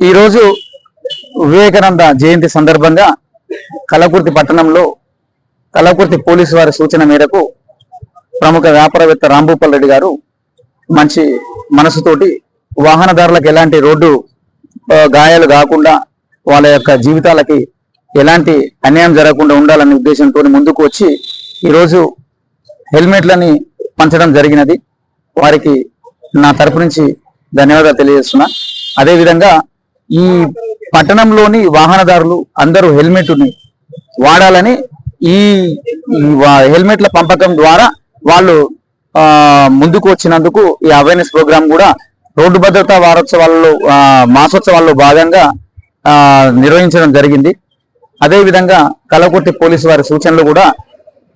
ఈరోజు వివేకానంద జయంతి సందర్భంగా కలకుర్తి పట్టణంలో కలకుర్తి పోలీసు వారి సూచన మేరకు ప్రముఖ వ్యాపారవేత్త రాంభూపాల్ రెడ్డి గారు మంచి మనసుతోటి వాహనదారులకు ఎలాంటి రోడ్డు గాయాలు కాకుండా వాళ్ళ యొక్క జీవితాలకి ఎలాంటి అన్యాయం జరగకుండా ఉండాలనే ఉద్దేశంతో ముందుకు వచ్చి ఈరోజు హెల్మెట్లని పంచడం జరిగినది. వారికి నా తరపు నుంచి ధన్యవాదాలు తెలియజేస్తున్నా. అదేవిధంగా ఈ పట్టణంలోని వాహనదారులు అందరూ హెల్మెట్ని వాడాలని ఈ హెల్మెట్ల పంపకం ద్వారా వాళ్ళు ఆ, ముందుకు వచ్చినందుకు ఈ అవేర్నెస్ ప్రోగ్రామ్ కూడా రోడ్డు భద్రతా వారోత్సవాల్లో ఆ, మాసోత్సవాల్లో భాగంగా ఆ, నిర్వహించడం జరిగింది. అదేవిధంగా కలకొట్టి పోలీసు వారి సూచనలు కూడా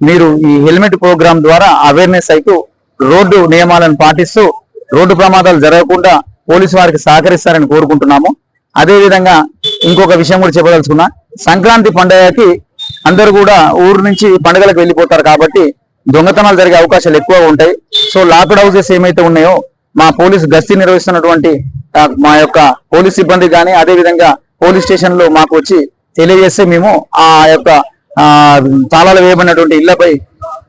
మీరు ఈ హెల్మెట్ ప్రోగ్రామ్ ద్వారా అవేర్నెస్ అయితే రోడ్డు నియమాలను పాటిస్తూ రోడ్డు ప్రమాదాలు జరగకుండా పోలీసు వారికి సహకరిస్తారని కోరుకుంటున్నాము. అదే విధంగా ఇంకొక విషయం కూడా చెప్పదలుచుకున్నా. సంక్రాంతి పండుగకి అందరూ కూడా ఊరు నుంచి పండుగలకు వెళ్ళిపోతారు కాబట్టి దొంగతనాలు జరిగే అవకాశాలు ఎక్కువ ఉంటాయి. సో లాక్డ్ హౌసెస్ ఏమైతే ఉన్నాయో మా పోలీస్ గస్తీ నిర్వహిస్తున్నటువంటి మా యొక్క పోలీస్ సిబ్బంది కానీ అదే విధంగా పోలీస్ స్టేషన్లో మాకు వచ్చి తెలియజేస్తే మేము ఆ యొక్క తాళాలు వేయబడినటువంటి ఇళ్ళపై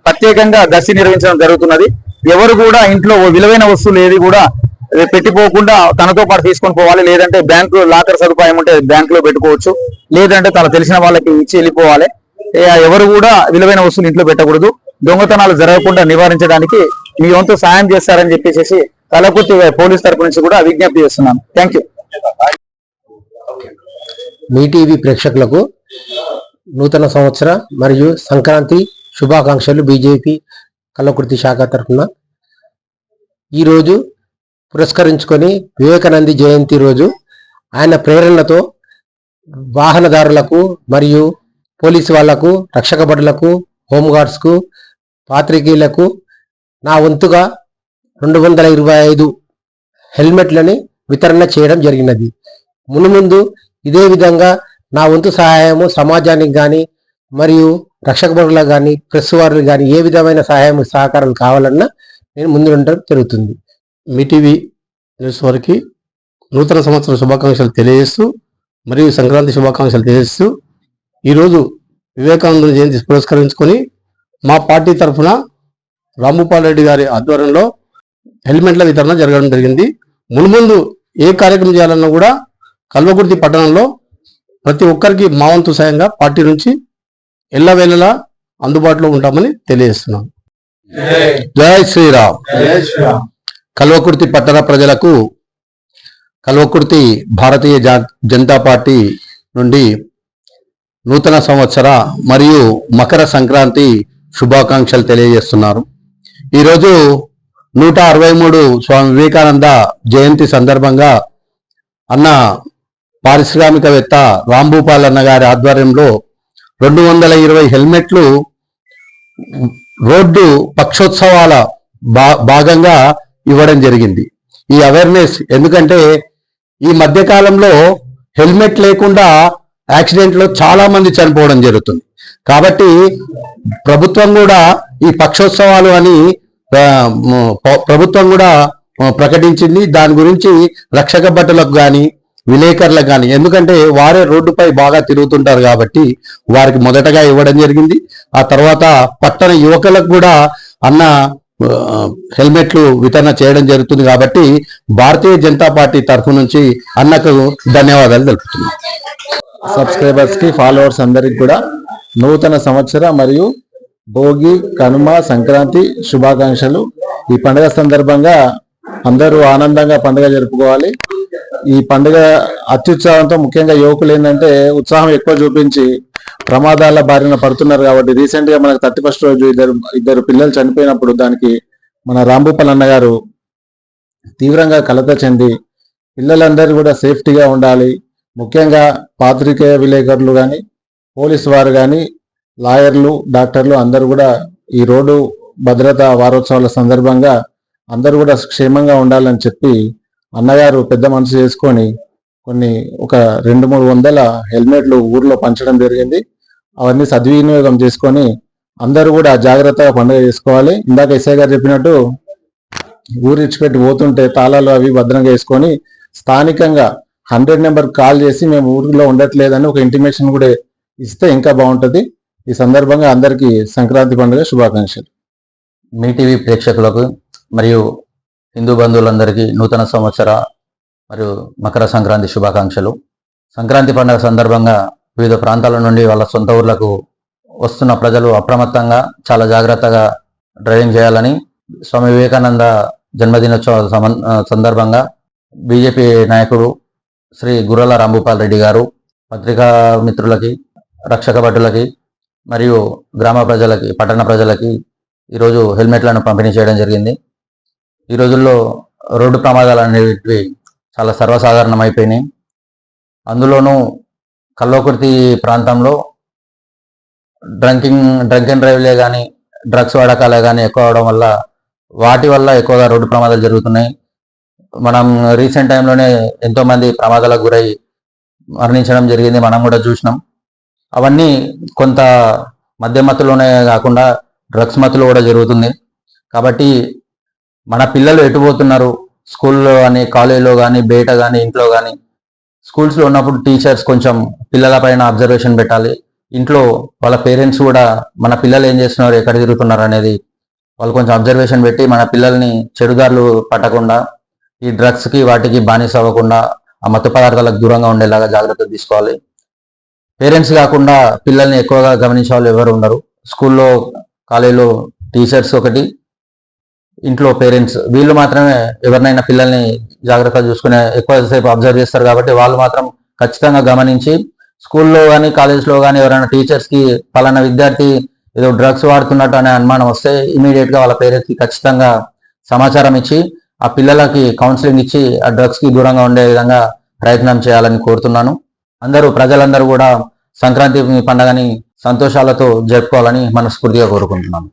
ప్రత్యేకంగా గస్తీ నిర్వహించడం జరుగుతున్నది. ఎవరు కూడా ఇంట్లో విలువైన వస్తువులు ఏది కూడా పెట్టిపోకుండా తనతో పాటు తీసుకొని పోవాలి. లేదంటే బ్యాంకు లాకర్ సదుపాయం ఉంటే బ్యాంక్లో పెట్టుకోవచ్చు. లేదంటే తన తెలిసిన వాళ్ళకి ఇచ్చి వెళ్ళిపోవాలి. ఎవరు కూడా విలువైన వస్తువులు ఇంట్లో పెట్టకూడదు. దొంగతనాలు జరగకుండా నివారించడానికి మీ వంతు సాయం చేస్తారని చెప్పేసి కలకుర్తి పోలీస్ తరపు నుంచి కూడా విజ్ఞప్తి చేస్తున్నాను. థ్యాంక్ యూ మీ టీవీ ప్రేక్షకులకు నూతన సంవత్సర మరియు సంక్రాంతి శుభాకాంక్షలు. బీజేపీ కల్లకుర్తి శాఖ తరఫున ఈరోజు పురస్కరించుకొని వివేకానంది జయంతి రోజు ఆయన ప్రేరణతో వాహనదారులకు మరియు పోలీసు వాళ్ళకు రక్షక భటులకు హోంగార్డ్స్కు పాత్రికేయులకు నా వంతుగా రెండు వందల ఇరవై ఐదు హెల్మెట్లని వితరణ చేయడం జరిగినది. మునుముందు ఇదే విధంగా నా వంతు సహాయము సమాజానికి కానీ మరియు రక్షక భటులకు కానీ ప్రెస్ వారికి కానీ ఏ విధమైన సహాయం సహకారాలు కావాలన్నా నేను ముందు ఉండడం జరుగుతుంది. మీ టీవీ న్యూస్ వారికి నూతన సంవత్సర శుభాకాంక్షలు తెలియజేస్తూ మరియు సంక్రాంతి శుభాకాంక్షలు తెలియజేస్తూ ఈరోజు వివేకానంద జయంతి పురస్కరించుకొని మా పార్టీ తరఫున రాంభూపాల్ రెడ్డి గారి ఆధ్వర్యంలో హెల్మెట్ల వితరణ జరగడం జరిగింది. మున్ముందు ఏ కార్యక్రమం చేయాలన్నా కూడా కల్వకుర్తి పట్టణంలో ప్రతి ఒక్కరికి మా వంతు సాయంగా పార్టీ నుంచి ఎల్లవేళలా అందుబాటులో ఉంటామని తెలియజేస్తున్నాం. జై శ్రీరామ్. కల్వకుర్తి పట్టణ ప్రజలకు కల్వకుర్తి భారతీయ జా- జనతా పార్టీ నుండి నూతన సంవత్సర మరియు మకర సంక్రాంతి శుభాకాంక్షలు తెలియజేస్తున్నారు. ఈరోజు నూట అరవై మూడు స్వామి వివేకానంద జయంతి సందర్భంగా అన్న పారిశ్రామికవేత్త రాంభూపాల్ అన్న గారి ఆధ్వర్యంలో రెండు వందల ఇరవై హెల్మెట్లు రోడ్డు పక్షోత్సవాల భా భాగంగా ఇవ్వడం జరిగింది. ఈ అవేర్నెస్ ఎందుకంటే ఈ మధ్య కాలంలో హెల్మెట్ లేకుండా యాక్సిడెంట్లో చాలా మంది చనిపోవడం జరుగుతుంది. కాబట్టి ప్రభుత్వం కూడా ఈ పక్షోత్సవాలు అని ప్రభుత్వం కూడా ప్రకటించింది. దాని గురించి రక్షక భటులకు కానీ విలేకరులకు కానీ ఎందుకంటే వారే రోడ్డుపై బాగా తిరుగుతుంటారు కాబట్టి వారికి మొదటగా ఇవ్వడం జరిగింది. ఆ తర్వాత పట్టణ యువకులకు కూడా అన్న హెల్మెట్లు వితరణ చేయడం జరుగుతుంది కాబట్టి భారతీయ జనతా పార్టీ తరఫు నుంచి అన్నకు ధన్యవాదాలు తెలుపుతున్నాను సబ్స్క్రైబర్స్కి ఫాలోవర్స్ అందరికి కూడా నూతన సంవత్సర మరియు భోగి కనుమ సంక్రాంతి శుభాకాంక్షలు. ఈ పండుగ సందర్భంగా అందరూ ఆనందంగా పండుగ జరుపుకోవాలి. ఈ పండుగ అత్యుత్సాహంతో ముఖ్యంగా యువకులు ఏంటంటే ఉత్సాహం ఎక్కువ చూపించి ప్రమాదాల బారిన పడుతున్నారు కాబట్టి రీసెంట్గా మనకు థర్టీ ఫస్ట్ రోజు ఇద్దరు ఇద్దరు పిల్లలు చనిపోయినప్పుడు దానికి మన రాంభూపాల్ అన్న గారు తీవ్రంగా కలత చెంది పిల్లలందరూ కూడా సేఫ్టీగా ఉండాలి. ముఖ్యంగా పాత్రికేయ విలేకరులు కానీ పోలీస్ వారు కానీ లాయర్లు డాక్టర్లు అందరూ కూడా ఈ రోడ్డు భద్రతా వారోత్సవాల సందర్భంగా అందరూ కూడా క్షేమంగా ఉండాలని చెప్పి అన్నగారు పెద్ద మనసు చేసుకొని కొన్ని ఒక రెండు మూడు వందల హెల్మెట్లు ఊర్లో పంచడం జరిగింది. అవన్నీ సద్వినియోగం చేసుకొని అందరూ కూడా జాగ్రత్తగా పండుగ చేసుకోవాలి. ఇందాక ఎస్ఐ గారు చెప్పినట్టు ఊరు ఇచ్చిపెట్టి పోతుంటే తాళాలు అవి భద్రంగా వేసుకొని స్థానికంగా హండ్రెడ్ నెంబర్ కాల్ చేసి మేము ఊరిలో ఉండట్లేదని ఒక ఇంటిమేషన్ కూడా ఇస్తే ఇంకా బాగుంటుంది. ఈ సందర్భంగా అందరికీ సంక్రాంతి పండుగ శుభాకాంక్షలు. మీ టీవీ ప్రేక్షకులకు మరియు హిందూ బంధువులందరికీ నూతన సంవత్సర మరియు మకర సంక్రాంతి శుభాకాంక్షలు. సంక్రాంతి పండుగ సందర్భంగా వివిధ ప్రాంతాల నుండి వాళ్ళ సొంత ఊర్లకు వస్తున్న ప్రజలు అప్రమత్తంగా చాలా జాగ్రత్తగా డ్రైవింగ్ చేయాలని స్వామి వివేకానంద జన్మదినోత్సవ సమన్- సందర్భంగా బీజేపీ నాయకుడు శ్రీ గుర్రల రాంభూపాల్ రెడ్డి గారు పత్రికా మిత్రులకి రక్షక భటులకి మరియు గ్రామ ప్రజలకి పట్టణ ప్రజలకి ఈరోజు హెల్మెట్లను పంపిణీ చేయడం జరిగింది. ఈ రోజుల్లో రోడ్డు ప్రమాదాలు అనేవి చాలా సర్వసాధారణం అయిపోయినాయి అందులోనూ కల్లోకుర్తి ప్రాంతంలో డ్రంకింగ్ డ్రంక్ అండ్ డ్రైవ్లే కానీ డ్రగ్స్ వాడకాలే కానీ ఎక్కువ అవడం వల్ల వాటి వల్ల ఎక్కువగా రోడ్డు ప్రమాదాలు జరుగుతున్నాయి. మనం రీసెంట్ టైంలోనే ఎంతోమంది ప్రమాదాలకు గురై మరణించడం జరిగింది మనం కూడా చూసినాం. అవన్నీ కొంత మధ్య మత్తులోనే కాకుండా డ్రగ్స్ మత్తులో కూడా జరుగుతుంది. కాబట్టి మన పిల్లలు ఎటు పోతున్నారు? స్కూల్లో కానీ కాలేజీలో కానీ బయట కానీ ఇంట్లో కానీ స్కూల్స్లో ఉన్నప్పుడు టీచర్స్ కొంచెం పిల్లల పైన అబ్జర్వేషన్ పెట్టాలి. ఇంట్లో వాళ్ళ పేరెంట్స్ కూడా మన పిల్లలు ఏం చేస్తున్నారు ఎక్కడ తిరుగుతున్నారు అనేది వాళ్ళు కొంచెం అబ్జర్వేషన్ పెట్టి మన పిల్లల్ని చెడుదారులు పట్టకుండా ఈ డ్రగ్స్కి వాటికి బానిస అవ్వకుండా ఆ మత్తు పదార్థాలకు దూరంగా ఉండేలాగా జాగ్రత్తలు తీసుకోవాలి. పేరెంట్స్ కాకుండా పిల్లల్ని ఎక్కువగా గమనించే వాళ్ళు ఎవరు ఉండరు. స్కూల్లో కాలేజీలో టీచర్స్ ఒకటి ఇంట్లో పేరెంట్స్ వీళ్ళు మాత్రమే ఎవరినైనా పిల్లల్ని జాగ్రత్తగా చూసుకునే ఎక్కువసేపు అబ్జర్వ్ చేస్తారు కాబట్టి వాళ్ళు మాత్రం ఖచ్చితంగా గమనించి స్కూల్లో కానీ కాలేజ్లో కానీ ఎవరైనా టీచర్స్కి పలానా విద్యార్థి ఏదో డ్రగ్స్ వాడుతున్నట్టు అనే అనుమానం వస్తే ఇమీడియట్గా వాళ్ళ పేరెంట్స్కి ఖచ్చితంగా సమాచారం ఇచ్చి ఆ పిల్లలకి కౌన్సిలింగ్ ఇచ్చి ఆ డ్రగ్స్కి దూరంగా ఉండే విధంగా ప్రయత్నం చేయాలని కోరుతున్నాను. అందరూ ప్రజలందరూ కూడా సంక్రాంతి పండుగని సంతోషాలతో జరుపుకోవాలని మనస్ఫూర్తిగా కోరుకుంటున్నాను.